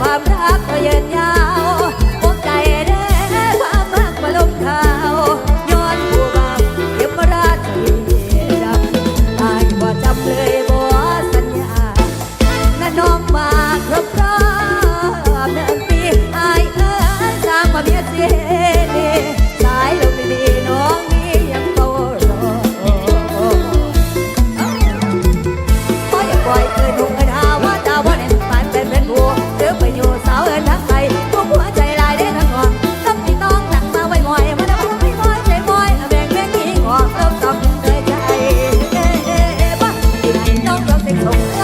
ความรักก็เยินยาวพบใจแด้ความรักมาลมข่าวย้อนผู้บ่าวเยมราชที่ดับอายบ่จำเลยบ่สัญญานน้องมาครบรอบหนึ่งปีายเอ้ยสร้เมียเสี no